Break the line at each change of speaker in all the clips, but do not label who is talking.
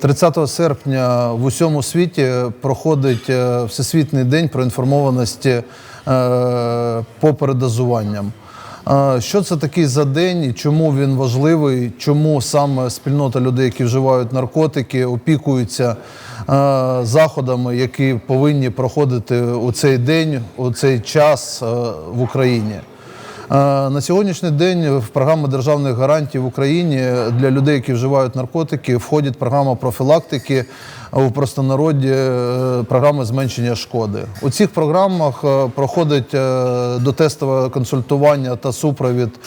30 серпня в усьому світі проходить е, Всесвітній день про інформованість е, по передозуванням. Е, Що це такий за день і чому він важливий? Чому саме спільнота людей, які вживають наркотики, опікуються заходами, які повинні проходити у цей день, у цей час в Україні? Е, На сьогоднішній день в програму державних гарантій в Україні для людей, які вживають наркотики, входить програма профілактики у простонароді програми зменшення шкоди. У цих програмах е, проходить е, дотестове консультування та супровід е,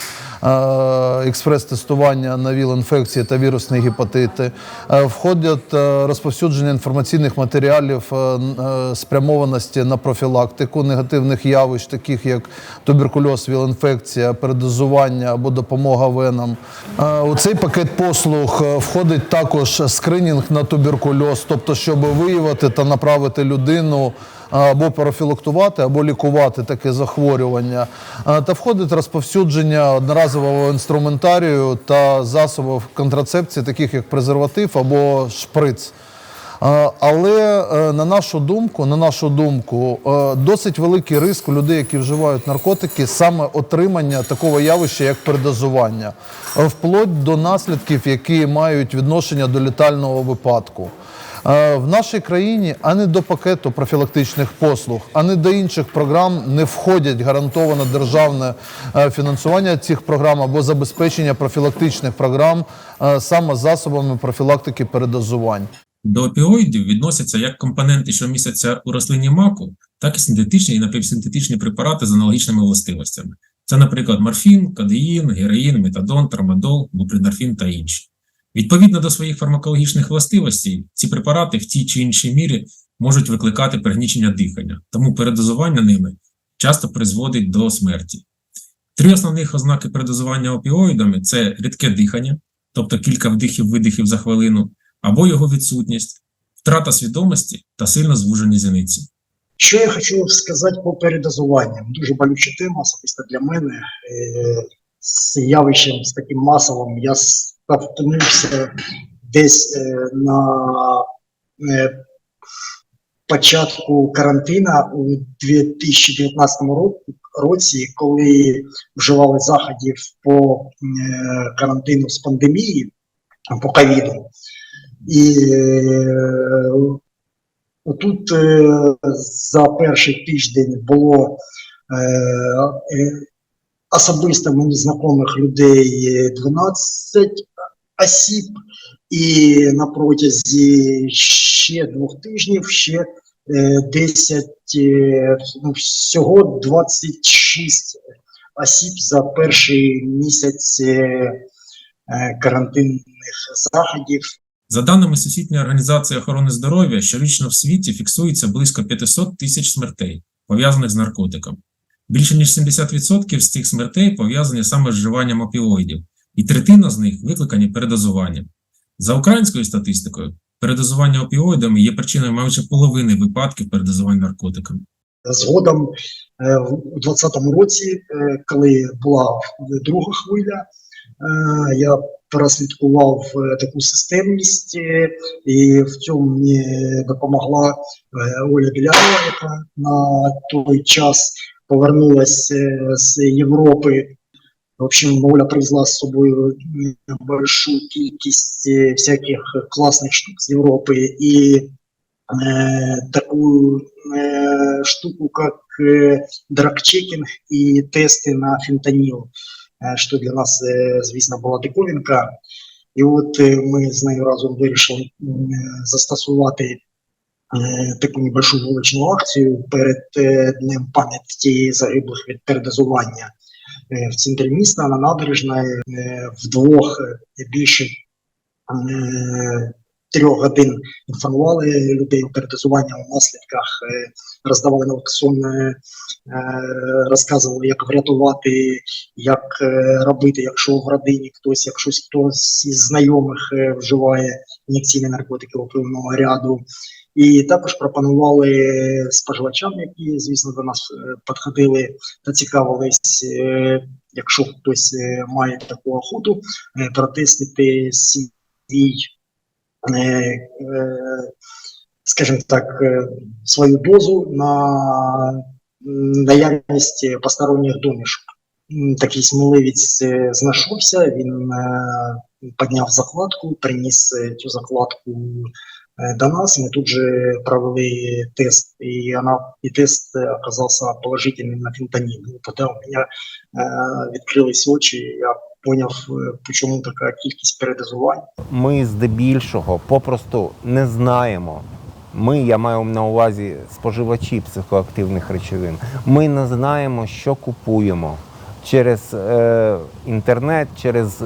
експрес-тестування на ВІЛ-інфекції та вірусні гепатити. Е, Входять е, розповсюдження інформаційних матеріалів е, е, спрямованості на профілактику негативних явищ, таких як туберкульоз, ВІЛ-інфекція, передозування або допомога венам. Е, У цей пакет послуг е, входить також скринінг на туберкульоз, тобто, щоб виявити та направити людину е, або профілактувати, або лікувати таке захворювання. Та входить розповсюдження одноразового інструментарію та засобів контрацепції, таких як презерватив або шприц. Е, Але е, на нашу думку, на нашу думку, е, досить великий риск у людей, які вживають наркотики, саме отримання такого явища, як передозування, вплоть до наслідків, які мають відношення до літального випадку. В нашій країні ані до пакету профілактичних послуг, ані до інших програм не входять гарантоване державне фінансування цих програм або забезпечення профілактичних програм саме засобами профілактики передозувань.
До опіоїдів відносяться як компоненти, що містяться у рослині маку, так і синтетичні і напівсинтетичні препарати з аналогічними властивостями. Це, наприклад, морфін, кадеїн, героїн, метадон, трамадол, бупринорфін та інші. Відповідно до своїх фармакологічних властивостей, ці препарати в тій чи іншій мірі можуть викликати пригнічення дихання, тому передозування ними часто призводить до смерті. Три основних ознаки передозування опіоїдами це рідке дихання, тобто кілька вдихів-видихів за хвилину, або його відсутність, втрата свідомості та сильно звужені зіниці.
Що я хочу сказати по передозуванням? Дуже болюча тема, особисто для мене. Е, З явищем, з таким масовим, я столкнувся десь е, на е, початку карантина у 2019 ро- році, коли вживали заходів по карантину з пандемії, по ковіду. І е, Отут е, за перший тиждень було е, особисто мені знайомих людей е, 12 осіб, і на протязі ще двох тижнів ще е, 10, е, ну, всього 26 осіб за перший місяць карантинних заходів.
За даними Всесвітньої організації охорони здоров'я, щорічно в світі фіксується близько 500 тисяч смертей, пов'язаних з наркотиком. Більше ніж 70% з цих смертей пов'язані саме з вживанням опіоїдів, і третина з них викликані передозуванням. За українською статистикою, передозування опіоїдами є причиною майже половини випадків передозування наркотиками.
Згодом е, у 2020 році, е, коли була друга хвиля, я прослідкував е, таку системність, е, і в цьому мені допомогла е, Оля Білярова, яка на той час повернулася е, з Європи. В общем, Оля привезла з собою м, большую кількість е, всяких класних штук з Європи і э, такую э, штуку, как э, драгчекинг и тесты на фентаніл, э, що для нас, э, звісно, була диковинка. І от е, ми з нею разом вирішили е, застосувати е, таку небольшу вуличну акцію перед е, Днем пам'яті загиблих від передозування е, в центрі міста на набережній е, вдвох е, більше е, трьох годин інформували людей у передозування у наслідках, е, роздавали навксон, е, розказували, як врятувати, як е, робити, якщо в родині хтось, якщо хтось із знайомих е, вживає ін'єкційні наркотики опивного ряду. І також пропонували споживачам, які, звісно, до нас е, підходили та цікавились, е, якщо хтось е, має таку охоту, е, протестити свій е, е, скажімо так, е, свою дозу на наявність посторонніх домішок. Такий сміливець е, знайшовся, він е, підняв закладку, приніс е, цю закладку е, до нас. Ми тут же провели тест, і, вона, і тест е, оказався положительним на фентанил. І Тоді у мене е, відкрились очі, я поняв, е, чому така кількість передозувань.
Ми здебільшого попросту не знаємо. Ми, я маю на увазі споживачі психоактивних речовин. Ми не знаємо, що купуємо через е, інтернет, через е,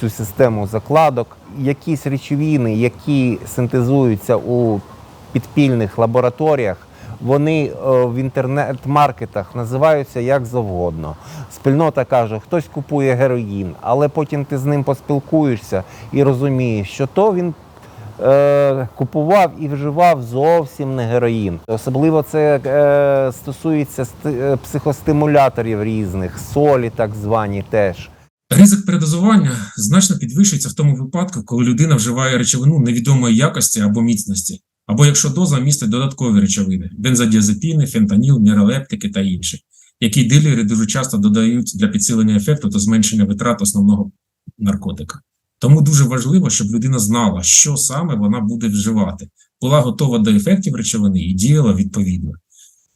цю систему закладок. Якісь речовини, які синтезуються у підпільних лабораторіях, вони е, в інтернет-маркетах називаються як завгодно. Спільнота каже, хтось купує героїн, але потім ти з ним поспілкуєшся і розумієш, що то він е, купував і вживав зовсім не героїн. Особливо це е, стосується е, психостимуляторів різних, солі, так звані теж.
Ризик передозування значно підвищується в тому випадку, коли людина вживає речовину невідомої якості або міцності, або якщо доза містить додаткові речовини бензодіазепіни, фентаніл, нейролептики та інші, які дилери дуже часто додають для підсилення ефекту та зменшення витрат основного наркотика. Тому дуже важливо, щоб людина знала, що саме вона буде вживати, була готова до ефектів речовини і діяла відповідно.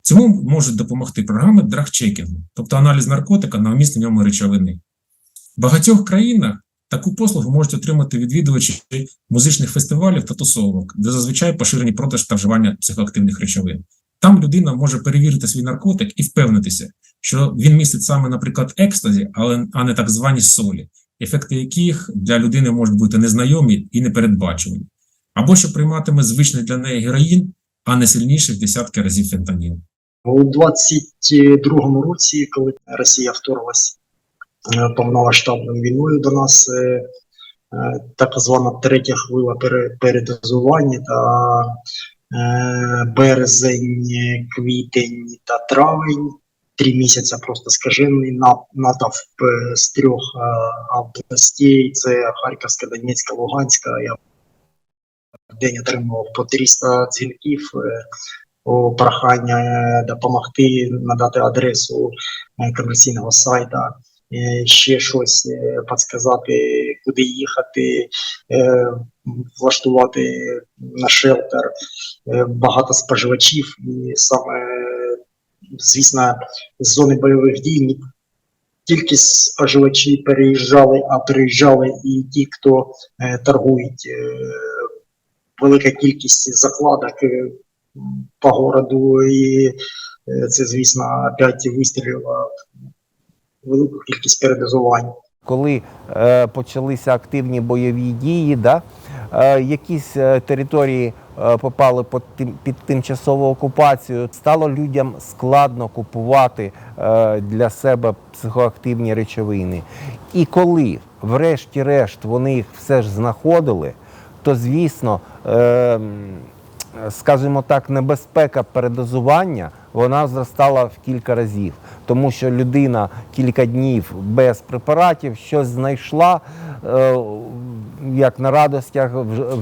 Цьому можуть допомогти програми драгчекінгу, тобто аналіз наркотика на вміст в ньому речовини. В багатьох країнах таку послугу можуть отримати відвідувачі музичних фестивалів та тусовок, де зазвичай поширені продаж та вживання психоактивних речовин. Там людина може перевірити свій наркотик і впевнитися, що він містить саме, наприклад, екстазі, але а не так звані солі, ефекти яких для людини можуть бути незнайомі і непередбачувані, або що прийматиме звичний для неї героїн, а не сильніший десятки разів фентаніл.
У 22-му році, коли Росія вторглась е, повномасштабною війною до нас, е, е, так звана третя пере- передозування та березень, квітень та травень. Три місяці просто скажений нап- натовп е, з трьох е, областей: це Харківська, Донецька, Луганська. Я в день отримував по 300 дзвінків. е, прохання допомогти надати адресу комерційного сайта, е, ще щось підказати, куди їхати, влаштувати на шелтер. Багато споживачів, і саме, звісно, з зони бойових дій тільки споживачі переїжджали, а переїжджали і ті, хто е, торгують. Е, Велика кількість закладок е, по городу, і е, це, звісно, опять вистрілило велику кількість передозувань.
Коли е, почалися активні бойові дії, да, е, якісь е, території попали під, тим- під тимчасову окупацію, стало людям складно купувати е, для себе психоактивні речовини. І коли, врешті-решт, вони їх все ж знаходили, то звісно, е, скажімо так, небезпека передозування вона зростала в кілька разів, тому що людина кілька днів без препаратів щось знайшла, е, як на радостях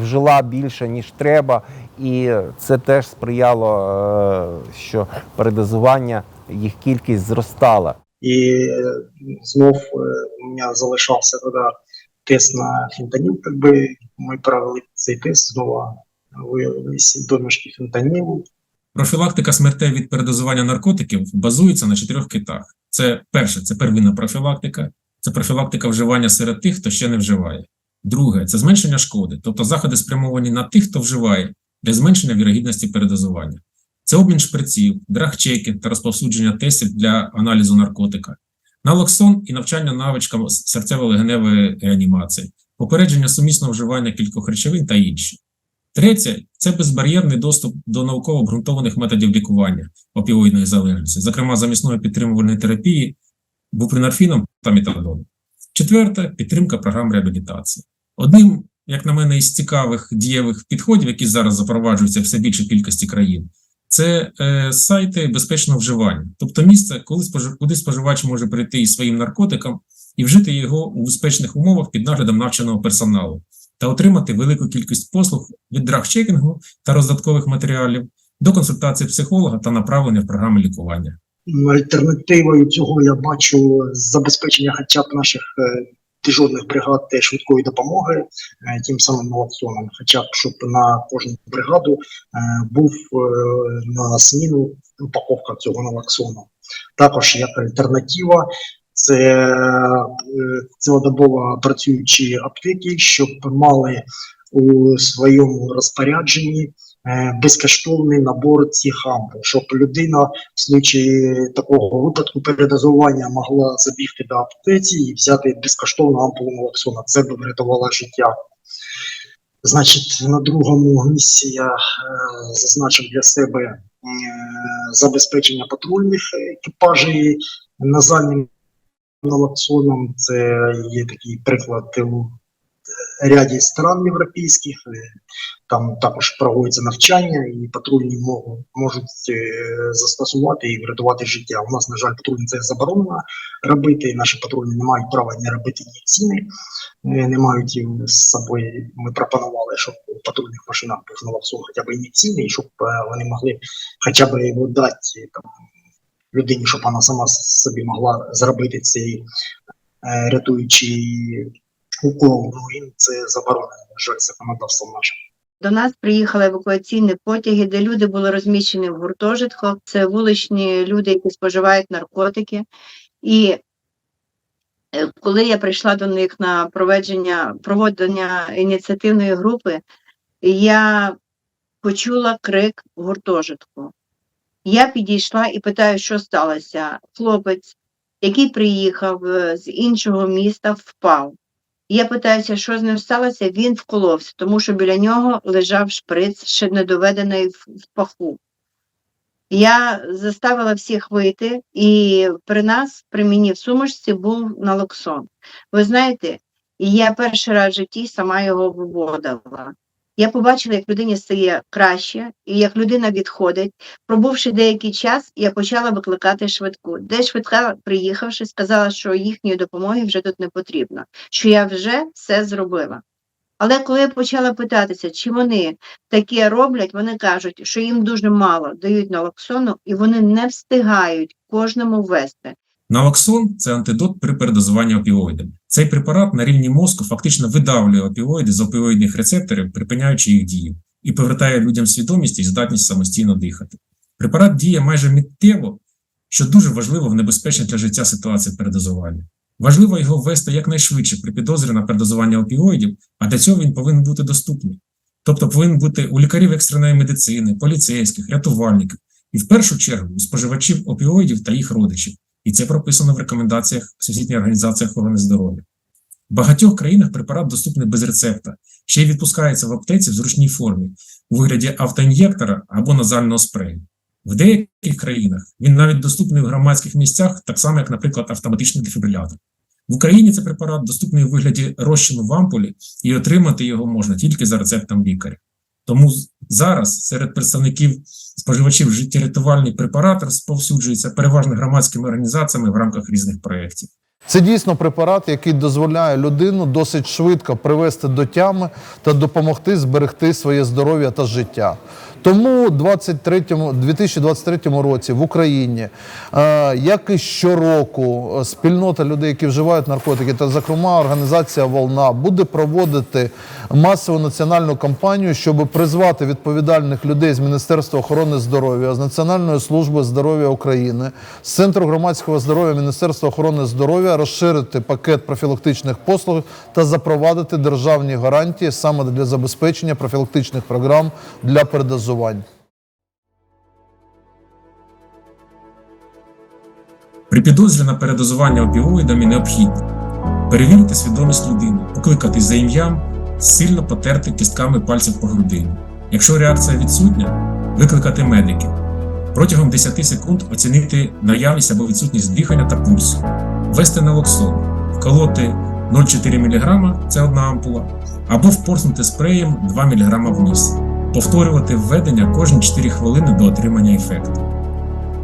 вжила більше ніж треба, і це теж сприяло, е, що передозування їх кількість зростала.
І е, знов е, у мене залишався тоді тест на фентаніл. Якби ми провели цей тест, знову виявилися домішки фентанілу.
Профілактика смертей від передозування наркотиків базується на чотирьох китах. Це перше, це первинна профілактика, це профілактика вживання серед тих, хто ще не вживає. Друге це зменшення шкоди, тобто заходи спрямовані на тих, хто вживає, для зменшення вірогідності передозування. Це обмін шприців, драгчекінг та розповсюдження тестів для аналізу наркотика, налоксон і навчання навичкам серцево-легеневої реанімації, попередження сумісного вживання кількох речовин та інші. Третє це безбар'єрний доступ до науково обґрунтованих методів лікування опіоїдної залежності, зокрема замісної підтримувальної терапії, бупринорфіном та метадоном. Четверте підтримка програм реабілітації. Одним, як на мене, із цікавих дієвих підходів, які зараз запроваджуються все більшій кількості країн, це е, сайти безпечного вживання, тобто місце, коли спожив, куди споживач може прийти із своїм наркотиком і вжити його у безпечних умовах під наглядом навченого персоналу, та отримати велику кількість послуг від драг-чекінгу та роздаткових матеріалів до консультації психолога та направлення в програми лікування.
Альтернативою цього я бачу забезпечення хоча б наших е, дежурних бригад швидкої допомоги е, тим самим налоксоном, хоча б щоб на кожну бригаду е, був на зміну упаковка цього налоксону. Також як альтернатива. Це цілодобово працюючі аптеки, щоб мали у своєму розпорядженні безкоштовний набор цих ампул, щоб людина в случаї такого випадку передозування могла забігти до аптеці і взяти безкоштовну ампулу налоксона. Це б врятувало життя. Значить, на другому місці я е, зазначив для себе е, забезпечення патрульних екіпажів назальним налоксоном. Це є такий приклад у ряді стран європейських. Там також проводиться навчання, і патрульні можуть, е, застосувати і врятувати життя. У нас, на жаль, патрульні це заборонено робити. Наші патрульні не мають права не робити ін'єкційни, е, не мають з собою. Ми пропонували, щоб у патрульних машинах був налоксон хоча б ін'єкційний, і щоб е, вони могли хоча б його дати там, людині, щоб вона сама собі могла зробити цей рятуючий укол. Ну і це заборонено, на жаль, законодавством нашим.
До нас приїхали евакуаційні потяги, де люди були розміщені в гуртожитках. Це вуличні люди, які споживають наркотики. І е, коли я прийшла до них на проведення проводення ініціативної групи, я почула крик в гуртожитку. Я підійшла і питаю, що сталося. Хлопець, який приїхав е, з іншого міста, впав. Я питаюся, що з ним сталося, він вколовся, тому що біля нього лежав шприц, ще не доведений в, паху. Я заставила всіх вийти, і при нас, при мені в сумочці, був налоксон. Ви знаєте, я перший раз в житті сама його виводила. Я побачила, як людині стає краще, і як людина відходить. Пробувши деякий час, я почала викликати швидку. Де швидка, приїхавши, сказала, що їхньої допомоги вже тут не потрібно, що я вже все зробила. Але коли я почала питатися, чи вони таке роблять, вони кажуть, що їм дуже мало дають налоксону, і вони не встигають кожному ввести.
Налоксон – це антидот при передозуванні опіоїдами. Цей препарат на рівні мозку фактично видавлює опіоїди з опіоїдних рецепторів, припиняючи їх дію, і повертає людям свідомість і здатність самостійно дихати. Препарат діє майже миттєво, що дуже важливо в небезпечній для життя ситуації передозування. Важливо його ввести якнайшвидше при підозрі на передозування опіоїдів, а для цього він повинен бути доступний. Тобто повинен бути у лікарів екстреної медицини, поліцейських, рятувальників і в першу чергу у споживачів опіоїдів та їх родичів. І це прописано в рекомендаціях Всесвітньої організації охорони здоров'я. В багатьох країнах препарат доступний без рецепта, ще й відпускається в аптеці в зручній формі у вигляді автоін'єктора або назального спрею. В деяких країнах він навіть доступний в громадських місцях, так само, як, наприклад, автоматичний дефібрилятор. В Україні цей препарат доступний у вигляді розчину в ампулі, і отримати його можна тільки за рецептом лікаря. Тому зараз серед представників споживачів життєрятувальний препарат розповсюджується переважно громадськими організаціями в рамках різних проєктів.
Це дійсно препарат, який дозволяє людину досить швидко привести до тями та допомогти зберегти своє здоров'я та життя. Тому у 23-му 2023 році в Україні, е, як і щороку, е, спільнота людей, які вживають наркотики, та зокрема організація Волна буде проводити масову національну кампанію, щоб призвати відповідальних людей з Міністерства охорони здоров'я, з Національної служби здоров'я України, з Центру громадського здоров'я Міністерства охорони здоров'я розширити пакет профілактичних послуг та запровадити державні гарантії саме для забезпечення профілактичних програм для передозувань.
При підозрі на передозування опіоїдами необхідно перевірити свідомість людини, покликати за ім'ям, сильно потерти кістками пальців по грудині. Якщо реакція відсутня, викликати медиків. Протягом 10 секунд оцінити наявність або відсутність дихання та пульсу, ввести налоксон, вколоти 0,4 мг це одна ампула, або впорснути спреєм 2 мг в ніс, повторювати введення кожні 4 хвилини до отримання ефекту.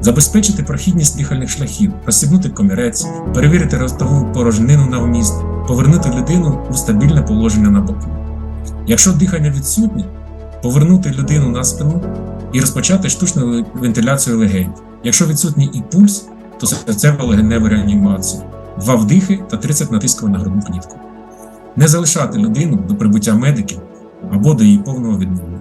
Забезпечити прохідність дихальних шляхів, розсібнути комірець, перевірити ротову порожнину на вміст, повернути людину у стабільне положення на боку. Якщо дихання відсутнє, повернути людину на спину і розпочати штучну вентиляцію легень. Якщо відсутній і пульс, то серцево-легеневу реанімацію, два вдихи та 30 натисків на грудну клітку. Не залишати людину до прибуття медиків або до її повного відновлення.